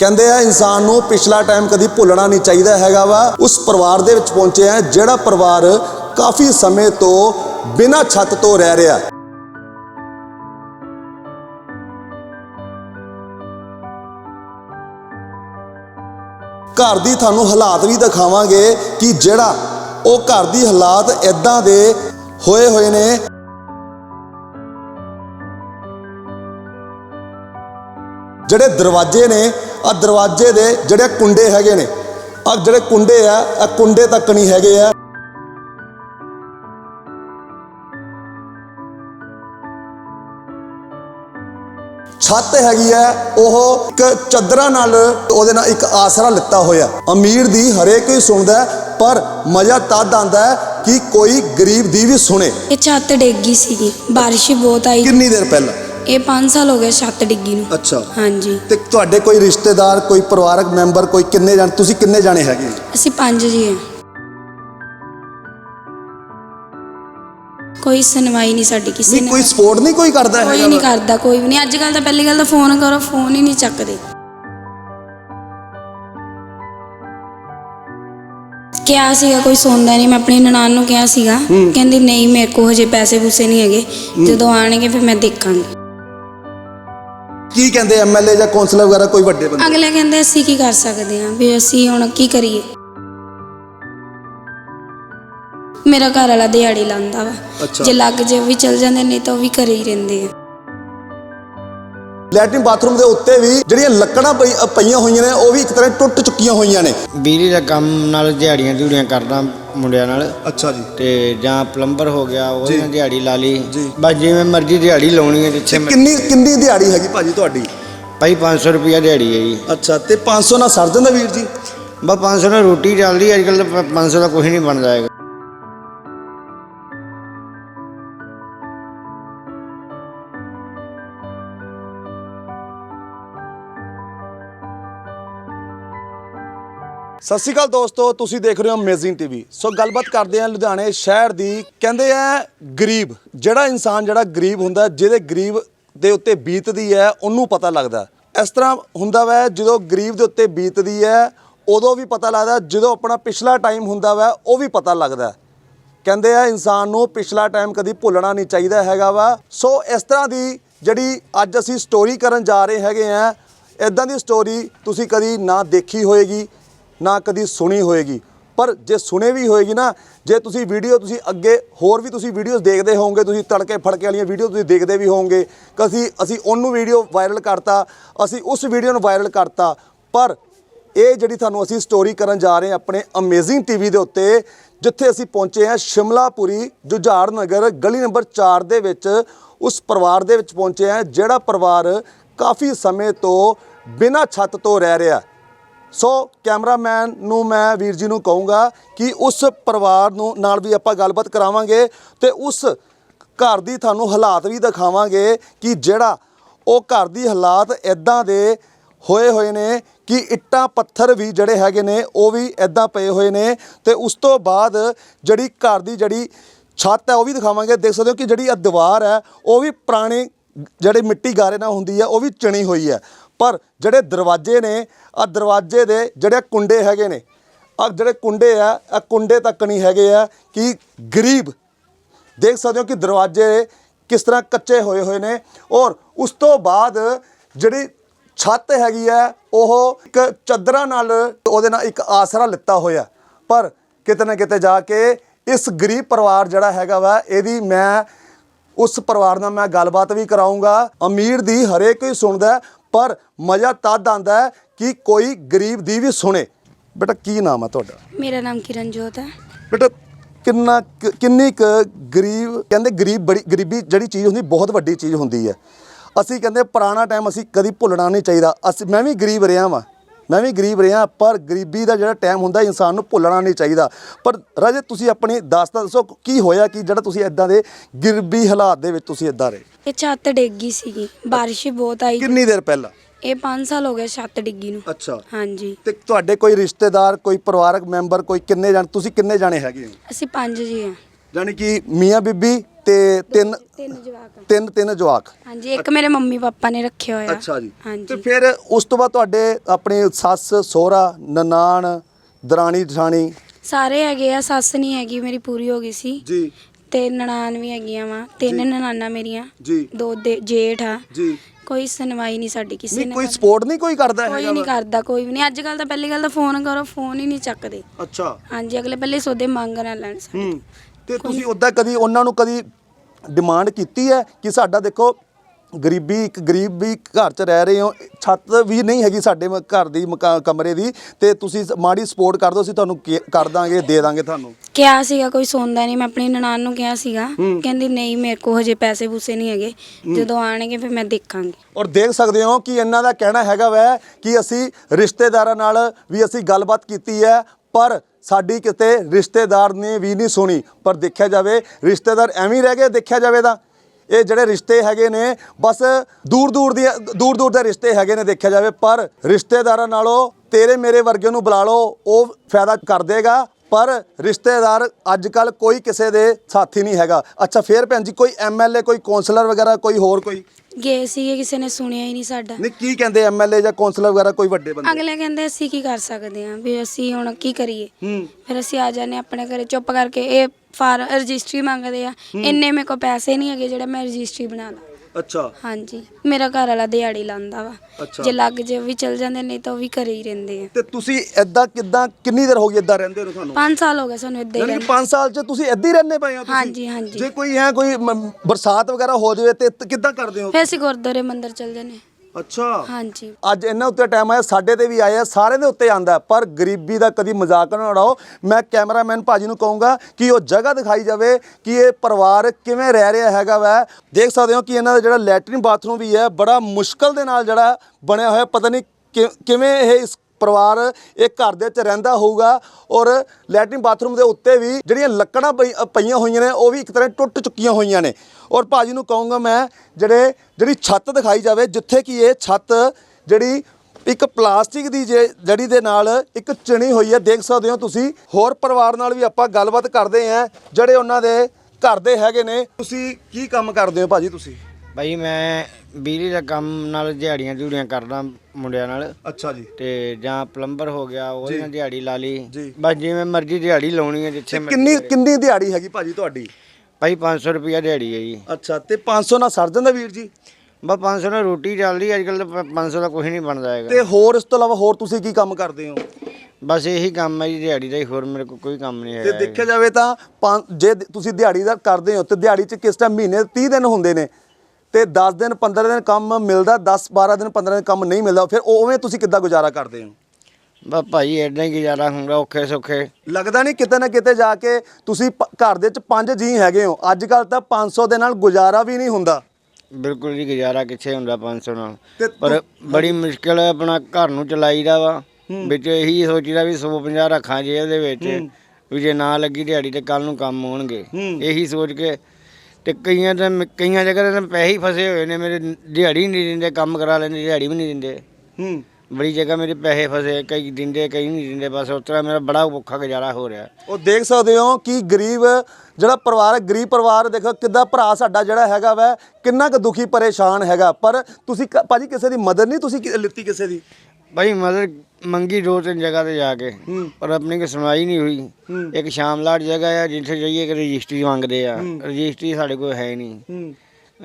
ਕਹਿੰਦੇ ਆ, ਇਨਸਾਨ ਨੂੰ ਪਿਛਲਾ ਟਾਈਮ ਕਦੀ ਭੁੱਲਣਾ ਨਹੀਂ ਚਾਹੀਦਾ ਹੈਗਾ ਵਾ। ਉਸ ਪਰਿਵਾਰ ਦੇ ਵਿੱਚ ਪਹੁੰਚੇ ਆ, ਜਿਹੜਾ ਪਰਿਵਾਰ ਕਾਫੀ ਸਮੇਂ ਤੋਂ ਬਿਨਾਂ ਛੱਤ ਤੋਂ ਰਹਿ ਰਿਹਾ। ਘਰ ਦੀ ਤੁਹਾਨੂੰ ਹਾਲਾਤ ਵੀ ਦਿਖਾਵਾਂਗੇ ਕਿ ਜਿਹੜਾ ਉਹ ਘਰ ਦੀ ਹਾਲਾਤ ਇਦਾਂ ਦੇ ਹੋਏ ਹੋਏ ਨੇ। ਜਿਹੜੇ ਦਰਵਾਜ਼ੇ ਨੇ ਆ ਦਰਵਾਜ਼ੇ ਦੇ ਜਿਹੜੇ ਕੁੰਡੇ ਹੈਗੇ ਨੇ ਆ ਜਿਹੜੇ ਕੁੰਡੇ ਆ ਆ ਕੁੰਡੇ ਤੱਕ ਨਹੀਂ ਹੈਗੇ ਆ। ਛੱਤ ਹੈਗੀ ਆ ਉਹ ਇੱਕ ਚੱਦਰਾਂ ਨਾਲ ਉਹਦੇ ਨਾਲ ਇੱਕ ਆਸਰਾ ਲਿੱਤਾ ਹੋਇਆ। ਅਮੀਰ ਦੀ ਹਰੇਕ ਹੀ ਸੁਣਦਾ ਪਰ ਮਜ਼ਾ ਤਦ ਆਂਦਾ ਕਿ ਕੋਈ ਗਰੀਬ ਦੀ ਵੀ ਸੁਣੇ। ਇਹ ਛੱਤ ਡਿੱਗੀ ਸੀਗੀ ਬਾਰਿਸ਼ ਬਹੁਤ ਆਈ। ਕਿੰਨੀ ਦੇਰ ਪਹਿਲਾਂ? ਇਹ 5 ਸਾਲ ਹੋ ਗਏ ਛੱਤ ਡਿੱਗੀ ਨੂੰ। ਅੱਛਾ। ਹਾਂਜੀ। ਤੇ ਤੁਹਾਡੇ ਕੋਈ ਰਿਸ਼ਤੇਦਾਰ ਕੋਈ ਪਰਿਵਾਰਕ ਮੈਂਬਰ ਕੋਈ ਕਿੰਨੇ ਜਾਣੇ ਤੁਸੀਂ ਕਿੰਨੇ ਜਾਣੇ ਹੈਗੇ? ਅਸੀਂ ਪੰਜ ਜੀ ਹਾਂ। ਕੋਈ ਸੁਣਵਾਈ ਨਹੀਂ ਸਾਡੀ ਕਿਸੇ ਨਹੀਂ ਨੇ ਕੋਈ ਸਪੋਰਟ ਨਹੀਂ ਕੋਈ ਕਰਦਾ ਕੋਈ ਹੈਗਾ ਨਹੀਂ ਕਰਦਾ ਕੋਈ ਵੀ ਨਹੀਂ। ਅੱਜ ਕੱਲ ਤਾਂ ਪਹਿਲੀ ਗੱਲ ਤਾਂ ਫੋਨ ਕਰੋ ਫੋਨ ਹੀ ਨਹੀਂ ਚੱਕਦੇ। ਕਿਹਾ ਸੀਗਾ ਕੋਈ ਸੁਣਦਾ ਨਹੀਂ। ਮੈਂ ਆਪਣੀ ਨਨਾਣ ਨੂੰ ਕਿਹਾ ਸੀਗਾ ਕਹਿੰਦੀ ਨਹੀਂ ਮੇਰੇ ਕੋਲ ਹਜੇ ਪੈਸੇ ਪੂਸੇ ਨਹੀਂ ਹੈਗੇ। ਜਦੋਂ ਆਣਗੇ ਫਿਰ ਮੈਂ ਦੇਖਾਂਗੀ। ਕੀ ਕਹਿੰਦੇ ਐਮਐਲਏ ਜਾਂ ਕੌਂਸਲਰ ਵਗੈਰਾ ਕੋਈ ਵੱਡੇ ਬੰਦੇ? ਅਗਲੇ ਕਹਿੰਦੇ ਅਸੀਂ ਕੀ ਕਰ ਸਕਦੇ ਹਾਂ? ਵੀ ਅਸੀਂ ਹੁਣ ਕੀ ਕਰੀਏ? ਮੇਰਾ ਘਰ ਵਾਲਾ ਦਿਹਾੜੀ ਲਾਂਦਾ ਵਾ। ਅੱਛਾ। ਜੇ ਲੱਗ ਜੇ ਉਹ ਵੀ ਚਲ ਜਾਂਦੇ ਨਹੀਂ ਤਾਂ ਉਹ ਵੀ ਘਰੇ ਹੀ ਰਹਿੰਦੇ ਆ। ਲੈਟਰਿਨ ਬਾਥਰੂਮ ਦੇ ਉੱਤੇ ਵੀ ਜਿਹੜੀਆਂ ਲੱਕੜਾਂ ਪਈ- ਪਈਆਂ ਹੋਈਆਂ ਨੇ ਉਹ ਵੀ ਇੱਕ ਤਰ੍ਹਾਂ ਟੁੱਟ ਚੁੱਕੀਆਂ ਹੋਈਆਂ ਨੇ। ਬਿਜਲੀ ਦਾ ਕੰਮ ਨਾਲ ਦਿਹਾੜੀਆਂ ਦਿਹੜੀਆਂ ਕਰਦਾ ਮੁੰਡਿਆਂ ਨਾਲ। ਅੱਛਾ ਜੀ। ਤੇ ਜਾਂ ਪਲੰਬਰ ਹੋ ਗਿਆ ਉਹਦੇ ਜੀ। ਨਾਲ ਦਿਹਾੜੀ ਲਾ ਲਈ। ਜੀ। ਬਸ ਜਿਵੇਂ ਮਰਜ਼ੀ ਦਿਹਾੜੀ ਲਾਉਣੀ ਹੈ ਜਿੱਥੇ ਮਰ- ਕਿੰਨੀ ਕਿੰਨੀ ਦਿਹਾੜੀ ਹੈਗੀ ਭਾਜੀ ਤੁਹਾਡੀ? ਭਾਈ 500 ਰੁਪਿਆ ਦਿਹਾੜੀ ਹੈ ਜੀ। ਅੱਛਾ ਤੇ 500 ਨਾਲ ਸਰ ਜਾਂਦਾ ਵੀਰ ਜੀ? ਬਸ 500 ਨਾਲ ਰੋਟੀ ਚੱਲਦੀ ਅੱਜ ਕੱਲ 500 ਦਾ ਕੁਝ ਨਹੀਂ ਬਣਦਾ ਹੈਗਾ। ਸਤਿ ਸ਼੍ਰੀ ਅਕਾਲ ਦੋਸਤੋ, ਤੁਸੀਂ ਦੇਖ ਰਹੇ ਹੋ ਅਮੇਜ਼ਿੰਗ ਟੀਵੀ ਸੋ ਗੱਲਬਾਤ ਕਰਦੇ ਹਾਂ ਲੁਧਿਆਣੇ ਸ਼ਹਿਰ ਦੀ। ਕਹਿੰਦੇ ਆ, ਗਰੀਬ, ਜਿਹੜਾ ਇਨਸਾਨ ਜਿਹੜਾ ਗਰੀਬ ਹੁੰਦਾ ਜਿਹਦੇ ਗਰੀਬ ਦੇ ਉੱਤੇ ਬੀਤਦੀ ਹੈ, ਉਹਨੂੰ ਪਤਾ ਲੱਗਦਾ ਇਸ ਤਰ੍ਹਾਂ ਹੁੰਦਾ ਵੈ, ਜਦੋਂ ਗਰੀਬ ਦੇ ਉੱਤੇ ਬੀਤਦੀ ਹੈ, ਉਦੋਂ ਵੀ ਪਤਾ ਲੱਗਦਾ ਜਦੋਂ ਆਪਣਾ ਪਿਛਲਾ ਟਾਈਮ ਹੁੰਦਾ ਵੈ, ਉਹ ਵੀ ਪਤਾ ਲੱਗਦਾ ਕਹਿੰਦੇ ਆ, ਇਨਸਾਨ ਨੂੰ ਪਿਛਲਾ ਟਾਈਮ ਕਦੀ ਭੁੱਲਣਾ ਨਹੀਂ ਚਾਹੀਦਾ ਹੈਗਾ ਵਾ। ਸੋ ਇਸ ਤਰ੍ਹਾਂ ਦੀ ਜਿਹੜੀ ਅੱਜ ਅਸੀਂ ਸਟੋਰੀ ਕਰਨ ਜਾ ਰਹੇ ਹੈਗੇ ਆ ਇਦਾਂ ਦੀ ਸਟੋਰੀ ਤੁਸੀਂ ਕਦੀ ਨਾ ਦੇਖੀ ਹੋਏਗੀ। ਨਾ ਕਦੀ ਸੁਣੀ ਹੋਏਗੀ। ਪਰ ਜੇ ਸੁਣੇ ਵੀ ਹੋਏਗੀ ਨਾ, ਜੇ ਤੁਸੀਂ ਵੀਡੀਓ ਤੁਸੀਂ ਅੱਗੇ ਹੋਰ ਵੀ ਤੁਸੀਂ ਵੀਡੀਓਜ਼ ਦੇਖਦੇ ਹੋਵੋਗੇ, ਤੁਸੀਂ ਤੜਕੇ ਫੜਕੇ ਵਾਲੀਆਂ ਵੀਡੀਓ ਤੁਸੀਂ ਦੇਖਦੇ ਵੀ ਹੋਵੋਗੇ ਕਸੀ ਅਸੀਂ ਅਸੀਂ ਉਹਨੂੰ ਵੀਡੀਓ ਵਾਇਰਲ ਕਰਤਾ, ਅਸੀਂ ਉਸ ਵੀਡੀਓ ਨੂੰ ਵਾਇਰਲ ਕਰਤਾ। ਪਰ ਇਹ ਜਿਹੜੀ ਤੁਹਾਨੂੰ ਅਸੀਂ ਸਟੋਰੀ ਕਰਨ ਜਾ ਰਹੇ ਹਾਂ ਆਪਣੇ ਅਮੇਜ਼ਿੰਗ ਟੀਵੀ ਦੇ ਉੱਤੇ, ਜਿੱਥੇ ਅਸੀਂ ਪਹੁੰਚੇ ਹਾਂ ਸ਼ਿਮਲਾਪੁਰੀ, ਜੁਝਾਰ ਨਗਰ, ਗਲੀ ਨੰਬਰ 4 ਦੇ ਵਿੱਚ, ਉਸ ਪਰਿਵਾਰ ਦੇ ਵਿੱਚ ਪਹੁੰਚੇ ਹਾਂ, ਜਿਹੜਾ ਪਰਿਵਾਰ ਕਾਫੀ ਸਮੇਂ ਤੋਂ ਬਿਨਾਂ ਛੱਤ ਤੋਂ ਰਹਿ ਰਿਹਾ। ਸੋ ਕੈਮਰਾਮੈਨ ਨੂੰ ਮੈਂ ਵੀਰ ਜੀ ਨੂੰ ਕਹੂੰਗਾ ਕਿ ਉਸ ਪਰਿਵਾਰ ਨੂੰ ਨਾਲ ਵੀ ਆਪਾਂ ਗੱਲਬਾਤ ਕਰਾਵਾਂਗੇ ਤੇ ਉਸ ਘਰ ਦੀ ਤੁਹਾਨੂੰ ਹਾਲਾਤ ਵੀ ਦਿਖਾਵਾਂਗੇ ਕਿ ਜਿਹੜਾ ਉਹ ਘਰ ਦੀ ਹਾਲਾਤ ਇਦਾਂ ਦੇ ਹੋਏ ਹੋਏ ਨੇ ਕਿ ਇੱਟਾਂ ਪੱਥਰ ਵੀ ਜਿਹੜੇ ਹੈਗੇ ਨੇ ਉਹ ਵੀ ਇਦਾਂ ਪਏ ਹੋਏ ਨੇ ਤੇ ਉਸ ਤੋਂ ਬਾਅਦ ਜਿਹੜੀ ਘਰ ਦੀ ਜਿਹੜੀ ਛੱਤ ਹੈ ਉਹ ਵੀ ਦਿਖਾਵਾਂਗੇ। ਦੇਖ ਸਕਦੇ ਹੋ ਕਿ ਜਿਹੜੀ ਆ ਦੀਵਾਰ ਹੈ, ਉਹ ਵੀ ਪੁਰਾਣੇ ਜਿਹੜੀ ਮਿੱਟੀ ਗਾਰੇ ਨਾਲ ਹੁੰਦੀ ਹੈ, ਉਹ ਵੀ ਚਣੀ ਹੋਈ ਹੈ। ਪਰ ਜਿਹੜੇ ਦਰਵਾਜ਼ੇ ਨੇ ਆ ਦਰਵਾਜ਼ੇ ਦੇ ਜਿਹੜੇ ਕੁੰਡੇ ਹੈਗੇ ਨੇ ਆ ਜਿਹੜੇ ਕੁੰਡੇ ਆ ਆ ਕੁੰਡੇ ਤੱਕ ਨਹੀਂ ਹੈਗੇ ਆ ਕਿ ਗਰੀਬ ਦੇਖ ਸਕਦੇ ਹੋ ਕਿ ਦਰਵਾਜ਼ੇ ਕਿਸ ਤਰ੍ਹਾਂ ਕੱਚੇ ਹੋਏ ਹੋਏ ਨੇ। ਔਰ ਉਸ ਤੋਂ ਬਾਅਦ ਜਿਹੜੀ ਛੱਤ ਹੈਗੀ ਹੈ ਉਹ ਇੱਕ ਚੱਦਰਾਂ ਨਾਲ ਉਹਦੇ ਨਾਲ ਇੱਕ ਆਸਰਾ ਲਿੱਤਾ ਹੋਇਆ। ਪਰ ਕਿਤੇ ਨਾ ਕਿਤੇ ਜਾ ਕੇ ਇਸ ਗਰੀਬ ਪਰਿਵਾਰ ਜਿਹੜਾ ਹੈਗਾ ਵਾ, ਇਹਦੀ ਮੈਂ ਉਸ ਪਰਿਵਾਰ ਨਾਲ ਮੈਂ ਗੱਲਬਾਤ ਵੀ ਕਰਾਉਂਗਾ ਅਮੀਰ ਦੀ ਹਰੇਕ ਹੀ ਸੁਣਦਾ ਪਰ ਮਜ਼ਾ ਤਦ ਆਂਦਾ ਹੈ ਕਿ ਕੋਈ ਗਰੀਬ ਦੀ ਵੀ ਸੁਣੇ। ਬੇਟਾ ਕੀ ਨਾਮ ਹੈ ਤੁਹਾਡਾ? ਮੇਰਾ ਨਾਮ ਕਿਰਨਜੋਤ ਹੈ। ਬੇਟਾ ਕਿੰਨਾ ਕਿੰਨੀ ਕੁ ਗਰੀਬ ਕਹਿੰਦੇ ਗਰੀਬ ਬੜੀ ਗਰੀਬੀ ਜਿਹੜੀ ਚੀਜ਼ ਹੁੰਦੀ ਬਹੁਤ ਵੱਡੀ ਚੀਜ਼ ਹੁੰਦੀ ਹੈ। ਅਸੀਂ ਕਹਿੰਦੇ ਪੁਰਾਣਾ ਟਾਈਮ ਅਸੀਂ ਕਦੀ ਭੁੱਲਣਾ ਨਹੀਂ ਚਾਹੀਦਾ। ਅਸੀਂ ਮੈਂ ਵੀ ਗਰੀਬ ਰਿਹਾ ਵਾਂ। ਮੈਂ ਵੀ ਗਰੀਬ ਰਿਹਾ ਪਰ ਗਰੀਬੀ ਦਾ ਜਿਹੜਾ ਟਾਈਮ ਹੁੰਦਾ ਇਨਸਾਨ ਨੂੰ ਭੁੱਲਣਾ ਨਹੀਂ ਚਾਹੀਦਾ। ਪਰ ਰਾਜੇ ਤੁਸੀਂ ਆਪਣੀ ਦਾਸਤਾਨ ਦੱਸੋ ਕੀ ਹੋਇਆ ਕਿ ਜਿਹੜਾ ਤੁਸੀਂ ਇਦਾਂ ਦੇ ਗਰੀਬੀ ਹਾਲਾਤ ਦੇ ਵਿੱਚ ਤੁਸੀਂ ਇਦਾਂ ਰਹੇ? ਇਹ ਛੱਤ ਡਿੱਗੀ ਸੀਗੀ। ਬਾਰਿਸ਼ ਬਹੁਤ ਆਈ। ਕਿੰਨੀ ਦੇਰ ਪਹਿਲਾਂ? ਇਹ 5 ਸਾਲ ਹੋ ਗਏ ਛੱਤ ਡਿੱਗੀ ਨੂੰ। ਅੱਛਾ। ਹਾਂਜੀ। ਤੇ ਤੁਹਾਡੇ ਕੋਈ ਰਿਸ਼ਤੇਦਾਰ ਕੋਈ ਪਰਿਵਾਰਕ ਮੈਂਬਰ ਕੋਈ ਕਿੰਨੇ ਜਾਣੇ ਤੁਸੀਂ ਕਿੰਨੇ ਜਾਣੇ ਹੈਗੇ ਹੋ? ਅਸੀਂ ਪੰਜ ਜੀ ਹਾਂ। ਯਾਨੀ ਕਿ ਮੀਆਂ ਬੀਬੀ ਤੇ ਤਿੰਨ ਤਿੰਨ ਜਵਾਕ। ਤਿੰਨ ਤਿੰਨ ਜਵਾਕ। ਹਾਂਜੀ ਇੱਕ ਮੇਰੇ ਮੰਮੀ ਪਾਪਾ ਨੇ ਰੱਖਿਆ ਹੋਇਆ। ਅੱਛਾ ਜੀ। ਤੇ ਹਾਂਜੀ ਫਿਰ ਉਸ ਤੋਂ ਬਾਅਦ ਤੁਹਾਡੇ ਆਪਣੇ ਸੱਸ ਸਹੁਰਾ ਨਨਾਣ ਦਰਾਣੀ ਜਠਾਣੀ? ਸਾਰੇ ਹੈਗੇ ਆ ਸੱਸ ਨਹੀਂ ਹੈਗੀ ਮੇਰੀ ਪੂਰੀ ਹੋ ਗਈ ਸੀ। ਜੀ। ਤੇ ਨਨਾਣ ਵੀ ਹੈਗੀਆਂ ਵਾ ਤਿੰਨ ਨਨਾਣਾ ਮੇਰੀਆਂ। ਜੀ। ਦੋ ਦੇ ਜੇਠ ਆ। ਜੀ। ਕੋਈ ਸੁਣਵਾਈ ਨਹੀਂ ਸਾਡੀ ਕਿਸੇ ਨਹੀਂ ਨੇ ਕੋਈ ਕਰਨੀ। ਸਪੋਰਟ ਨਹੀਂ ਕੋਈ ਕਰਦਾ ਕੋਈ ਹੈਗਾ ਨਹੀਂ ਵਾ? ਕਰਦਾ ਕੋਈ ਵੀ ਨਹੀਂ ਅੱਜ ਕੱਲ ਤਾਂ ਪਹਿਲੀ ਗੱਲ ਤਾਂ ਫੋਨ ਕਰੋ ਫੋਨ ਹੀ ਨਹੀਂ ਚੱਕਦੇ। ਅੱਛਾ। ਹਾਂਜੀ ਅਗਲੇ ਪਹਿਲੇ ਸੋਦੇ ਮੰਗ ਨਾ ਲੈਣ ਸਾਡੇ ਹੂੰ। ਤੇ ਤੁਸੀਂ ਉਦਾਂ ਕਦੀ ਉਹਨਾਂ ਨੂੰ ਕਦੀ ਡਿਮਾਂਡ ਕੀਤੀ ਹੈ ਕਿ ਸਾਡਾ ਦੇਖੋ ਗਰੀਬੀ ਇੱਕ ਗਰੀਬ ਵੀ ਘਰ 'ਚ ਰਹਿ ਰਹੇ ਹੋ ਛੱਤ ਵੀ ਨਹੀਂ ਹੈਗੀ ਸਾਡੇ ਮ- ਘਰ ਦੀ ਮਕਾ- ਕਮਰੇ ਦੀ ਤੇ ਤੁਸੀਂ ਸ- ਮਾੜੀ ਸਪੋਰਟ ਕਰ ਦਿਓ ਅਸੀਂ ਤੁਹਾਨੂੰ ਕੇ- ਕਰ ਦਾਂਗੇ ਦੇ ਦਾਂਗੇ ਤੁਹਾਨੂੰ। ਕਿਹਾ ਸੀਗਾ ਕੋਈ ਸੁਣਦਾ ਨਹੀਂ ਮੈਂ ਆਪਣੀ ਨਨਾਣ ਨੂੰ ਕਿਹਾ ਸੀਗਾ ਕਹਿੰਦੀ ਨਹੀਂ ਮੇਰੇ ਕੋ ਹਜੇ ਪੈਸੇ ਪੂਸੇ ਨਹੀਂ ਹੈਗੇ ਜਦੋਂ ਆਣਗੇ ਫਿਰ ਮੈਂ ਦੇਖਾਂਗੀ। ਔਰ ਦੇਖ ਸਕਦੇ ਹੋ ਕਿ ਇਹਨਾਂ ਦਾ ਕਹਿਣਾ ਹੈਗਾ ਵੈ ਕਿ ਅਸੀਂ ਰਿਸ਼ਤੇਦਾਰਾਂ ਨਾਲ ਵੀ ਅਸੀਂ ਗੱਲਬਾਤ ਕੀਤੀ ਹੈ ਪਰ ਸਾਡੀ ਕਿਤੇ ਰਿਸ਼ਤੇਦਾਰ ਨੇ ਵੀ ਨਹੀਂ ਸੁਣੀ। ਪਰ ਦੇਖਿਆ ਜਾਵੇ, ਰਿਸ਼ਤੇਦਾਰ ਐਵੇਂ ਰਹਿ ਗਏ, ਦੇਖਿਆ ਜਾਵੇ ਤਾਂ। ਇਹ ਜਿਹੜੇ ਰਿਸ਼ਤੇ ਹੈਗੇ ਨੇ, ਬਸ ਦੂਰ ਦੂਰ ਦੀ ਦੂਰ ਦੂਰ ਦੇ ਰਿਸ਼ਤੇ ਹੈਗੇ ਨੇ ਦੇਖਿਆ ਜਾਵੇ। ਪਰ ਰਿਸ਼ਤੇਦਾਰਾਂ ਨਾਲੋਂ ਤੇਰੇ ਮੇਰੇ ਵਰਗੇ ਨੂੰ ਬੁਲਾ ਲਓ, ਉਹ ਫਾਇਦਾ ਕਰ ਦੇਗਾ। ਪਰ ਰਿਸ਼ਤੇਦਾਰ ਅੱਜ ਕੱਲ ਕੋਈ ਕਿਸੇ ਦੇ ਸਾਥੀ ਨਹੀਂ ਹੈਗਾ। ਅੱਛਾ, ਫੇਰ ਭੈਣ ਜੀ, ਕੋਈ ਐਮਐਲਏ ਕੋਈ ਕੌਂਸਲਰ ਵਗੈਰਾ, ਕੋਈ ਹੋਰ ਕੋਈ? ਗਏ ਸੀਗੇ ਕਿਸੇ ਨੇ ਸੁਣਿਆ ਹੀ ਨਹੀਂ ਸਾਡਾ। ਨਹੀਂ ਕੀ ਕਹਿੰਦੇ ਐਮਐਲਏ ਜਾਂ ਕੌਂਸਲਰ ਵਗੈਰਾ ਕੋਈ ਵੱਡੇ ਬੰਦੇ? ਅਗਲੇ ਕਹਿੰਦੇ ਅਸੀਂ ਕੀ ਕਰ ਸਕਦੇ ਹਾਂ? ਵੀ ਅਸੀਂ ਹੁਣ ਕੀ ਕਰੀਏ? ਹੂੰ। ਫਿਰ ਅਸੀਂ ਆ ਜਾਂਦੇ ਹਾਂ ਆਪਣੇ ਘਰੇ ਚੁੱਪ ਕਰਕੇ ਇਹ ਫਾਰ ਰਜਿਸਟਰੀ ਮੰਗਦੇ ਆ। ਇੰਨੇ ਮੇਰੇ ਕੋਲ ਪੈਸੇ ਨਹੀਂ ਹੈਗੇ ਜਿਹੜੇ ਮੈਂ ਰਜਿਸਟਰੀ ਬਣਾ ਲਾਂ ਅੱਛਾ। ਹਾਂਜੀ। ਮੇਰਾ ਘਰ ਵਾਲਾ ਦਿਹਾੜੀ ਲਾਂਦਾ ਵਾ। ਅੱਛਾ। ਜੇ ਲੱਗ ਜੇ ਉਹ ਵੀ ਚਲ ਜਾਂਦੇ ਨਹੀਂ ਤਾਂ ਉਹ ਵੀ ਘਰੇ ਹੀ ਰਹਿੰਦੇ ਆ। ਤੇ ਤੁਸੀਂ ਐਦਾਂ ਕਿੱਦਾਂ ਕਿੰਨੀ ਦੇਰ ਹੋ ਗਈ ਐਦਾਂ ਰਹਿੰਦੇ ਹੋ ਤੁਹਾਨੂੰ? 5 ਸਾਲ ਹੋ ਗਏ ਸਾਨੂੰ ਇੱਦਾਂ ਹੀ ਯਾਨੀ ਰਹਿੰਦੇ। 5 ਸਾਲ ਚ ਤੁਸੀਂ ਐਦਾਂ ਹੀ ਰਹਿੰਦੇ ਪਏ ਹੋ ਤੁਸੀਂ? ਹਾਂਜੀ, ਹਾਂਜੀ। ਜੇ ਕੋਈ ਹੈ ਕੋਈ ਮ- ਬਰਸਾਤ ਵਗੈਰਾ ਹੋ ਜਾਵੇ ਤੇ ਤ- ਕਿੱਦਾਂ ਕਰਦੇ ਹੋ? ਫਿਰ ਅਸੀਂ ਗੁਰਦੁਆਰੇ ਮੰਦਿਰ ਚਲ ਜਾਂਦੇ ਅੱਛਾ। ਹਾਂਜੀ। ਅੱਜ ਇਹਨਾਂ ਉੱਤੇ ਟਾਈਮ ਆਇਆ ਸਾਡੇ ਤੇ ਵੀ ਆਇਆ ਸਾਰੇ ਦੇ ਉੱਤੇ ਆਂਦਾ ਪਰ ਗਰੀਬੀ ਦਾ ਕਦੀ ਮਜ਼ਾਕ ਨਾ ਉਡਾਓ। ਮੈਂ ਕੈਮਰਾਮੈਨ ਭਾਜੀ ਨੂੰ ਕਹੂੰਗਾ ਕਿ ਉਹ ਜਗ੍ਹਾ ਦਿਖਾਈ ਜਾਵੇ ਕਿ ਇਹ ਪਰਿਵਾਰ ਕਿਵੇਂ ਰਹਿ ਰਿਹਾ ਹੈਗਾ ਵੈ। ਦੇਖ ਸਕਦੇ ਹੋ ਕਿ ਇਹਨਾਂ ਦਾ ਜਿਹੜਾ ਲੈਟਰਿਨ ਬਾਥਰੂਮ ਵੀ ਹੈ ਬੜਾ ਮੁਸ਼ਕਲ ਦੇ ਨਾਲ ਜਿਹੜਾ ਬਣਿਆ ਹੋਇਆ ਪਤਾ ਨਹੀਂ ਕਿ- ਕਿਵੇਂ ਇਹ ਇਸ ਪਰਿਵਾਰ ਇਹ ਘਰ ਦੇ ਵਿੱਚ ਰਹਿੰਦਾ ਹੋਊਗਾ। ਔਰ ਲੈਟਰਿਨ ਬਾਥਰੂਮ ਦੇ ਉੱਤੇ ਵੀ ਜਿਹੜੀਆਂ ਲੱਕੜਾਂ ਪਈ- ਅ, ਪਈਆਂ ਹੋਈਆਂ ਨੇ ਉਹ ਵੀ ਇੱਕ ਤਰ੍ਹਾਂ ਟੁੱਟ ਚੁੱਕੀਆਂ ਹੋਈਆਂ ਨੇ। ਔਰ ਭਾਜੀ ਨੂੰ ਕਹੂੰਗਾ ਮੈਂ ਜਿਹੜੇ ਜਿਹੜੀ ਛੱਤ ਦਿਖਾਈ ਜਾਵੇ ਜਿੱਥੇ ਕਿ ਇਹ ਛੱਤ ਜਿਹੜੀ ਇੱਕ ਪਲਾਸਟਿਕ ਦੀ ਜੜੀ ਦੇ ਨਾਲ ਇੱਕ ਚਿਣੀ ਹੋਈ ਹੈ ਦੇਖ ਸਕਦੇ ਹੋ ਤੁਸੀਂ। ਹੋਰ ਪਰਿਵਾਰ ਨਾਲ ਵੀ ਆਪਾਂ ਗੱਲਬਾਤ ਕਰਦੇ ਆਂ ਜਿਹੜੇ ਉਹਨਾਂ ਦੇ ਘਰ ਦੇ ਹੈਗੇ ਨੇ। ਤੁਸੀਂ ਕੀ ਕੰਮ ਕਰਦੇ ਹੋ ਭਾਜੀ ਤੁਸੀਂ? ਭਾਈ ਮੈਂ ਬਿਜਲੀ ਦਾ ਕੰਮ ਨਾਲ ਦਿਹਾੜੀਆਂ ਦਿਹੜੀਆਂ ਕਰਦਾ ਮੁੰਡਿਆਂ ਨਾਲ। ਅੱਛਾ ਜੀ। ਤੇ ਜਾਂ ਪਲੰਬਰ ਹੋ ਗਿਆ ਉਹਦੇ ਨਾਲ ਦਿਹਾੜੀ ਲਾ ਲਈ। ਬਸ ਜਿਵੇਂ ਮਰਜ਼ੀ ਦਿਹਾੜੀ ਲਾਉਣੀ ਹੈ ਜਿੱਥੇ ਕਿੰਨੀ। ਕਿੰਨੀ ਦਿਹਾੜੀ ਹੈਗੀ ਭਾਜੀ ਤੁਹਾਡੀ? ਭਾਈ 500 ਰੁਪਿਆ ਦਿਹਾੜੀ ਹੈ ਜੀ। ਅੱਛਾ ਤੇ 500 ਨਾਲ ਸਰ ਜਾਂਦਾ ਵੀਰ ਜੀ? ਬਸ 500 ਨਾਲ ਰੋਟੀ ਚੱਲਦੀ ਅੱਜ ਕੱਲ 500 ਦਾ ਕੁਝ ਨਹੀਂ ਬਣਦਾ ਹੈਗਾ। ਤੇ ਹੋਰ ਇਸ ਤੋਂ ਇਲਾਵਾ ਹੋਰ ਤੁਸੀਂ ਕੀ ਕੰਮ ਕਰਦੇ ਹੋ? ਬਸ ਇਹੀ ਕੰਮ ਹੈ ਜੀ ਦਿਹਾੜੀ ਦਾ ਹੀ ਹੋਰ ਮੇਰੇ ਕੋਲ ਕੋਈ ਕੰਮ ਨਹੀਂ ਤੇ ਹੈਗਾ ਦੇਖਿਆ ਜਾਵੇ ਤਾਂ ਪੰਜ- ਜੇ ਤੁਸੀਂ ਦਿਹਾੜੀ ਦਾ ਕਰਦੇ ਹੋ ਤੇ ਦਿਹਾੜੀ 'ਚ ਕਿਸ ਟਾਈਮ ਮਹੀਨੇ 30 ਦਿਨ ਹੁੰਦੇ ਨੇ? ਤੇ 10 ਦਿਨ 15 ਦਿਨ ਕੰਮ ਮਿਲਦਾ 10 12 ਦਿਨ 15 ਦਿਨ ਕੰਮ ਨਹੀਂ ਮਿਲਦਾ ਫਿਰ ਉਵੇਂ ਤੁਸੀਂ ਕਿੱਦਾਂ ਗੁਜ਼ਾਰਾ ਕਰਦੇ ਹੋ? ਬਸ ਭਾਈ ਐਦਾਂ ਹੀ ਗੁਜ਼ਾਰਾ ਹੁੰਦਾ ਔਖੇ ਸੌਖੇ। ਲੱਗਦਾ ਨਹੀਂ ਕਿਤੇ ਨਾ ਕਿਤੇ ਜਾ ਕੇ ਤੁਸੀਂ ਪ- ਘਰ ਦੇ ਵਿੱਚ ਪੰਜ ਜੀ ਹੈਗੇ ਹੋ। ਅੱਜ ਕੱਲ ਤਾਂ 500 ਦੇ ਨਾਲ ਗੁਜ਼ਾਰਾ ਵੀ ਨਹੀਂ ਹੁੰਦਾ। ਬਿਲਕੁਲ ਜੀ ਗੁਜ਼ਾਰਾ ਕਿੱਥੇ ਹੁੰਦਾ 500 ਨਾਲ। ਪਰ ਬੜੀ ਮੁਸ਼ਕਿਲ ਹੈ ਆਪਣਾ ਘਰ ਨੂੰ ਚਲਾਈਦਾ ਵਾ। ਵਿੱਚ ਇਹੀ ਸੋਚੀਦਾ ਵੀ 150 ਰੱਖਾਂ ਜੇਬ ਦੇ ਵਿੱਚ। ਵੀ ਜੇ ਨਾ ਲੱਗੀ ਦਿਹਾੜੀ ਤੇ ਕੱਲ ਨੂੰ ਕੰਮ ਹੋਣਗੇ। ਹੂੰ। ਇਹੀ ਸੋਚ ਕੇ ਤੇ ਕਈਆਂ ਤਾਂ ਕਈਆਂ ਜਗ੍ਹਾ ਤੇ ਤਾਂ ਪੈਸੇ ਹੀ ਫਸੇ ਹੋਏ ਨੇ। ਮੇਰੇ ਦਿਹਾੜੀ ਨਹੀਂ ਦਿੰਦੇ ਕੰਮ ਕਰਾ ਲੈਂਦੇ ਦਿਹਾੜੀ ਵੀ ਨਹੀਂ ਦਿੰਦੇ। ਹੂੰ। ਬੜੀ ਜਗ੍ਹਾ ਮੇਰੇ ਪੈਸੇ ਫਸੇ ਕਈ ਦਿੰਦੇ ਕਈ ਨਹੀਂ ਦਿੰਦੇ ਬਸ ਉਸ ਤਰ੍ਹਾਂ ਮੇਰਾ ਬੜਾ ਔਖਾ ਗੁਜ਼ਾਰਾ ਹੋ ਰਿਹਾ। ਉਹ ਦੇਖ ਸਕਦੇ ਹੋ ਕਿ ਗਰੀਬ ਜਿਹੜਾ ਪਰਿਵਾਰ ਹੈ ਗਰੀਬ ਪਰਿਵਾਰ ਦੇਖੋ ਕਿੱਦਾਂ ਭਰਾ ਸਾਡਾ ਜਿਹੜਾ ਹੈਗਾ ਵੈ ਕਿੰਨਾ ਕੁ ਦੁਖੀ ਪਰੇਸ਼ਾਨ ਹੈਗਾ। ਪਰ ਤੁਸੀਂ ਕ- ਭਾਜੀ ਕਿਸੇ ਦੀ ਮਦਦ ਨਹੀਂ ਤੁਸੀਂ ਕਿ- ਲਿੱਤੀ ਕਿਸੇ ਦੀ? ਭਾਈ ਮਦਦ ਮੰਗੀ ਦੋ ਤਿੰਨ ਜਗ੍ਹਾ ਤੇ ਜਾ ਕੇ ਹੂੰ। ਪਰ ਆਪਣੀ ਕੋਈ ਸੁਣਵਾਈ ਨਹੀਂ ਹੋਈ। ਇੱਕ ਸ਼ਾਮਲਾਟ ਜਗ੍ਹਾ ਆ ਜਿੱਥੇ ਜਾਈਏ ਕਿ ਰਜਿਸਟਰੀ ਮੰਗਦੇ ਆ। ਰਜਿਸਟਰੀ ਸਾਡੇ ਕੋਲ ਹੈ ਨਹੀਂ। ਹੂੰ।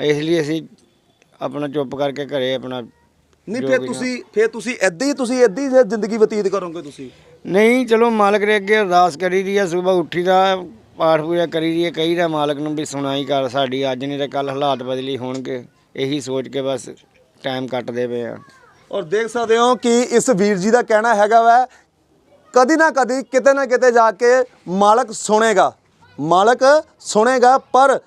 ਇਸ ਲਈ ਅਸੀਂ ਆਪਣਾ ਚੁੱਪ ਕਰਕੇ ਘਰੇ ਆਪਣਾ ਨਹੀਂ ਫਿਰ ਤੁਸੀਂ ਫਿਰ ਤੁਸੀਂ ਏਦਾਂ ਹੀ ਤੁਸੀਂ ਏਦਾਂ ਹੀ ਜ਼ਿੰਦਗੀ ਬਤੀਤ ਕਰੋਗੇ ਤੁਸੀਂ? ਨਹੀਂ ਚਲੋ ਮਾਲਕ ਦੇ ਅੱਗੇ ਅਰਦਾਸ ਕਰੀ ਦੀ ਆ ਸਵੇਰ ਉੱਠੀ ਦਾ ਪਾਠ ਪੂਜਾ ਕਰੀ ਦੀ ਆ ਕਈ ਦਾ ਮਾਲਕ ਨੂੰ ਵੀ ਸੁਣਾਈ ਕਰ ਸਾਡੀ ਅੱਜ ਨਹੀਂ ਤੇ ਕੱਲ ਹਾਲਾਤ ਬਦਲੀ ਹੋਣਗੇ ਇਹੀ ਸੋਚ ਕੇ ਬਸ ਟਾਈਮ ਕੱਟਦੇ ਪਏ ਆ। ਔਰ ਦੇਖ ਸਕਦੇ ਹੋ ਕਿ ਇਸ ਵੀਰ ਜੀ ਦਾ ਕਹਿਣਾ ਹੈਗਾ ਵੈ ਕਦੀ ਨਾ ਕਦੀ ਕਿਤੇ ਨਾ ਕਿਤੇ ਜਾ ਕੇ ਮਾਲਕ ਸੁਣੇਗਾ। ਮਾਲਕ ਸੁਣੇਗਾ ਪਰ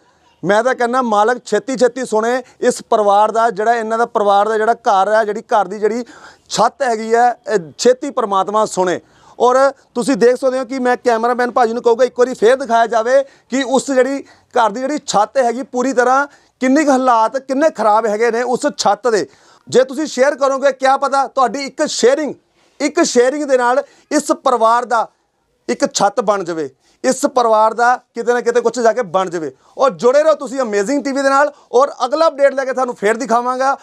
ਮੈਂ ਤਾਂ ਕਹਿੰਦਾ ਮਾਲਕ ਛੇਤੀ ਛੇਤੀ ਸੁਣੇ, ਇਸ ਪਰਿਵਾਰ ਦਾ ਜਿਹੜਾ ਇਹਨਾਂ ਦਾ ਪਰਿਵਾਰ ਦਾ ਜਿਹੜਾ ਘਰ ਹੈ, ਜਿਹੜੀ ਘਰ ਦੀ ਜਿਹੜੀ ਛੱਤ ਹੈਗੀ ਹੈ ਛੇਤੀ ਪਰਮਾਤਮਾ ਸੁਣੇ। ਔਰ ਤੁਸੀਂ ਦੇਖ ਸਕਦੇ ਹੋ ਕਿ ਮੈਂ ਕੈਮਰਾਮੈਨ ਭਾਜੀ ਨੂੰ ਕਹੂੰਗਾ, ਇੱਕ ਵਾਰੀ ਫੇਰ ਦਿਖਾਇਆ ਜਾਵੇ ਕਿ ਉਸ ਜਿਹੜੀ ਘਰ ਦੀ ਜਿਹੜੀ ਛੱਤ ਹੈਗੀ ਪੂਰੀ ਤਰ੍ਹਾਂ ਕਿੰਨੇ ਕੁ ਹਾਲਾਤ, ਕਿੰਨੇ ਖਰਾਬ ਹੈਗੇ ਨੇ ਉਸ ਛੱਤ ਦੇ। ਜੇ ਤੁਸੀਂ ਸ਼ੇਅਰ ਕਰੋਗੇ, ਕਿਆ ਪਤਾ ਤੁਹਾਡੀ ਇੱਕ ਸ਼ੇਅਰਿੰਗ ਇੱਕ ਸ਼ੇਅਰਿੰਗ ਦੇ ਨਾਲ ਇਸ ਪਰਿਵਾਰ ਦਾ ਇੱਕ ਛੱਤ ਬਣ ਜਾਵੇ। ਇਸ ਪਰਿਵਾਰ ਦਾ ਕਿਤੇ ਨਾ ਕਿਤੇ ਕੁਝ ਜਾ ਕੇ ਬਣ ਜਾਵੇ। ਔਰ ਜੁੜੇ ਰਹੋ ਤੁਸੀਂ ਅਮੇਜ਼ਿੰਗ ਟੀਵੀ ਦੇ ਨਾਲ ਔਰ ਅਗਲਾ ਅਪਡੇਟ ਲੈ ਕੇ ਤੁਹਾਨੂੰ ਫੇਰ ਦਿਖਾਵਾਂਗਾ।